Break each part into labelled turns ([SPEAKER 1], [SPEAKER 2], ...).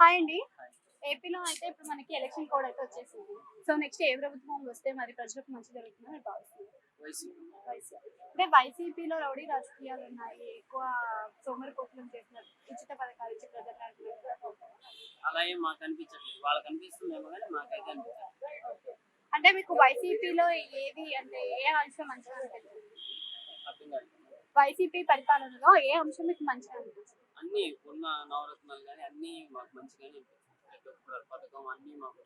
[SPEAKER 1] Hi అండి. ఏపీలో అయితే ఇప్పుడు మనకి ఎలక్షన్ కోడ్ అయితే వచ్చేసింది. సో నెక్స్ట్ ఏ ప్రభుత్వం వస్తే మరి ప్రజలకు మంచి జరుగుతుందని వైసీపీ. అంటే వైసీపీలో రౌడీ రాజకీయాలు ఉన్నాయి. ఎక్కువ సోమరిపోతులను చేస్తున్నారు. ఉచిత పథకాలు ఇచ్చి ప్రజలు అంటున్నారు.
[SPEAKER 2] అలా ఏం మాకు అనిపించట్లేదు. వాళ్ళకి అనిపిస్తుందేమో కానీ మాకైతే అనిపించట్లేదు.
[SPEAKER 1] అంటే మీకు వైసీపీలో ఏది అంటే ఏ అంశం మంచిగా
[SPEAKER 2] కాదు
[SPEAKER 1] వైసీపీ పరిపాలనలో ఏ అంశం మీకు మంచిగా అనిపించింది
[SPEAKER 2] అన్ని ఉన్న నవరత్నాలు కానీ అన్ని మాకు మంచిగానే అనిపిస్తుంది పథకం అన్ని మాకు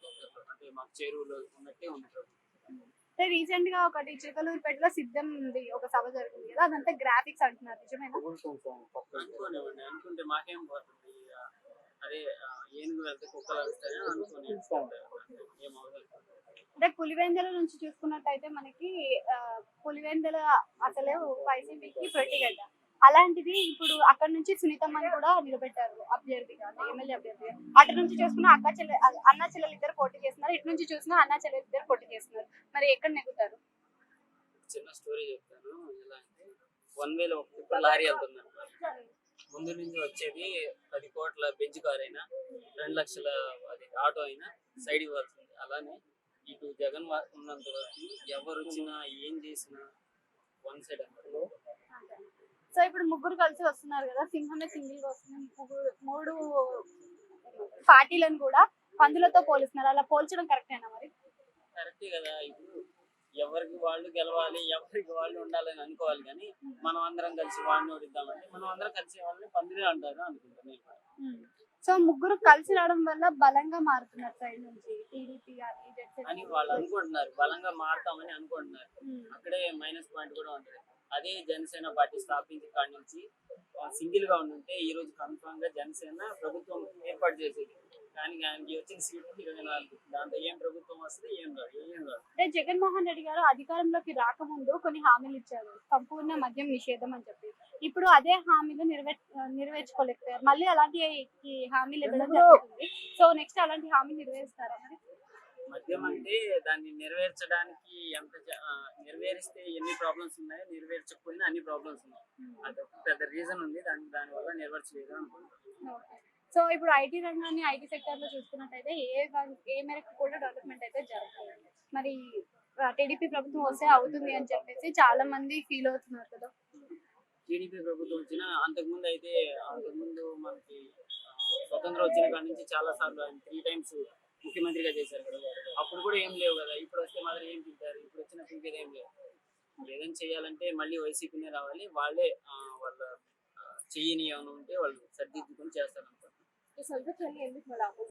[SPEAKER 2] అంటే మాకు చేరువలో ఉన్నట్టే ప్రభుత్వం.
[SPEAKER 1] అంటే రీసెంట్గా ఒకటి చిలకలూరుపేటలో సిద్ధం ఉంది ఒక సభ జరిగింది కదా అదంతా గ్రాఫిక్స్ అంటున్నారు నిజమేనా?
[SPEAKER 2] అనుకోనివ్వండి అనుకుంటే మాకేం పోతుంది అదే ఆ, ఏనుగు వెళ్తే కుక్కలు వెళ్తాయని అనుకోని ఏం అవసరం.
[SPEAKER 1] అంటే పులివెందుల నుంచి చూసుకున్నట్టయితే మనకి పులివెందుల అసలే వైసీపీకి ప్రొట్టిగడ్డ. అలాంటిది ఇప్పుడు అక్కడ నుంచి సునీతమ్మని కూడా నిలబెట్టారు అభ్యర్థిగా ఎమ్మెల్యే అభ్యర్థిగా అటు నుంచి చూసుకున్న అక్క చెల్లె అన్న చెల్లెలు ఇద్దరు పోటీ చేస్తున్నారు. ఇటు నుంచి చూసినా అన్న చెల్లెలు ఇద్దరు పోటీ చేస్తున్నారు. మరి ఎక్కడ నెగ్గుతారు?
[SPEAKER 2] చిన్న స్టోరీ చెప్తాను. ఎలా అంటే వన్ వేలో ఒక టిప్పర్ లారీ వెళ్తుంది ముందు నుంచి వచ్చేది పది కోట్ల బెంచ్ కార్ అయినా రెండు లక్షల అది ఆటో అయినా సైడ్ ఇవ్వాల్సింది. అలానే ఇటు జగన్ ఉన్నంత వరకు ఎవరు వచ్చినా ఏం చేసినా వన్ సైడ్ అన్నారు.
[SPEAKER 1] సో ఇప్పుడు ముగ్గురు కలిసి వస్తున్నారు కదా సింహమే సింగిల్గా వస్తుంది. ముగ్గురు మూడు పార్టీలను కూడా పందులతో పోలుస్తున్నారు. అలా పోల్చడం కరెక్టేనా మరి?
[SPEAKER 2] కరెక్టే కదా. ఇప్పుడు ఎవరికి వాళ్ళు గెలవాలి ఎవరికి వాళ్ళు ఉండాలని అనుకోవాలి కానీ మనం అందరం కలిసి వాడిని ఓడిద్దామంటే మనం అందరం కలిసి వాళ్ళని పందిరే అంటారు అనుకుంటాను నేను. కూడా.
[SPEAKER 1] సో ముగ్గురు కలిసి రావడం వల్ల బలంగా మారుతున్నారు సైడ్ నుంచి. టీడీపీ
[SPEAKER 2] అని వాళ్ళు అనుకుంటున్నారు. బలంగా మారుతామని అనుకుంటున్నారు. అక్కడే మైనస్ పాయింట్ కూడా ఉంటుంది. అదే జనసేన పార్టీ స్థాపించి కాడి నుంచి సింగిల్గా ఉండుంటే ఈ రోజు కన్ఫామ్గా జనసేన ప్రభుత్వం ఏర్పాటు చేసేది. కానీ ఆయనకి వచ్చిన సీట్లు ఇరవై నాలుగు. దాంతో ఏం ప్రభుత్వం వస్తే ఏం రాదు ఏం రాదు.
[SPEAKER 1] అంటే జగన్మోహన్ రెడ్డి గారు అధికారంలోకి రాకముందు కొన్ని హామీలు ఇచ్చారు. సంపూర్ణ మద్యం నిషేధం అని చెప్పి ఇప్పుడు అదే హామీలు నెరవే నెరవేర్చుకోలేకపోయారు మళ్ళీ అలాంటి హామీలు ఇవ్వడం జరుగుతుంది. సో నెక్స్ట్ అలాంటి హామీలు నెరవేరుస్తారా మరి?
[SPEAKER 2] మద్యం అంటే దాన్ని నెరవేర్చడానికి ఎంత నెరవేరిస్తే ఎన్ని ప్రాబ్లమ్స్ ఉన్నాయో నెరవేర్చకపోయినా అన్ని ప్రాబ్లమ్స్ ఉన్నాయి. అదొక పెద్ద రీజన్ ఉంది. దాని దాని వల్ల నెరవేర్చలేదు అనుకుంటున్నాను
[SPEAKER 1] సో ఇప్పుడు ఐటీ రంగాన్ని ఐటీ సెక్టర్లో చూసుకున్నట్టయితే ఏ ఏ మేరకు కూడా డెవలప్మెంట్ అయితే జరుగుతుంది మరి టీడీపీ ప్రభుత్వం వస్తే అవుతుంది అని చెప్పేసి చాలా మంది ఫీల్ అవుతున్నారు కదా.
[SPEAKER 2] టీడీపీ ప్రభుత్వం వచ్చిన అంతకుముందు అయితే అంతకుముందు మనకి స్వతంత్రం వచ్చిన కాడ నుంచి చాలా సార్లు త్రీ టైమ్స్ ముఖ్యమంత్రిగా చేశారు కదా. అప్పుడు కూడా ఏం లేవు కదా. ఇప్పుడు వస్తే మాత్రం ఏం తింటారు? ఇప్పుడు వచ్చిన తింటేది ఏం లేవు ఏదైనా చేయాలంటే మళ్ళీ వైసీపీనే రావాలి. వాళ్ళే వాళ్ళ చెయ్యని ఏమైనా ఉంటే వాళ్ళు సర్దిద్దుకొని చేస్తారు
[SPEAKER 1] ఈ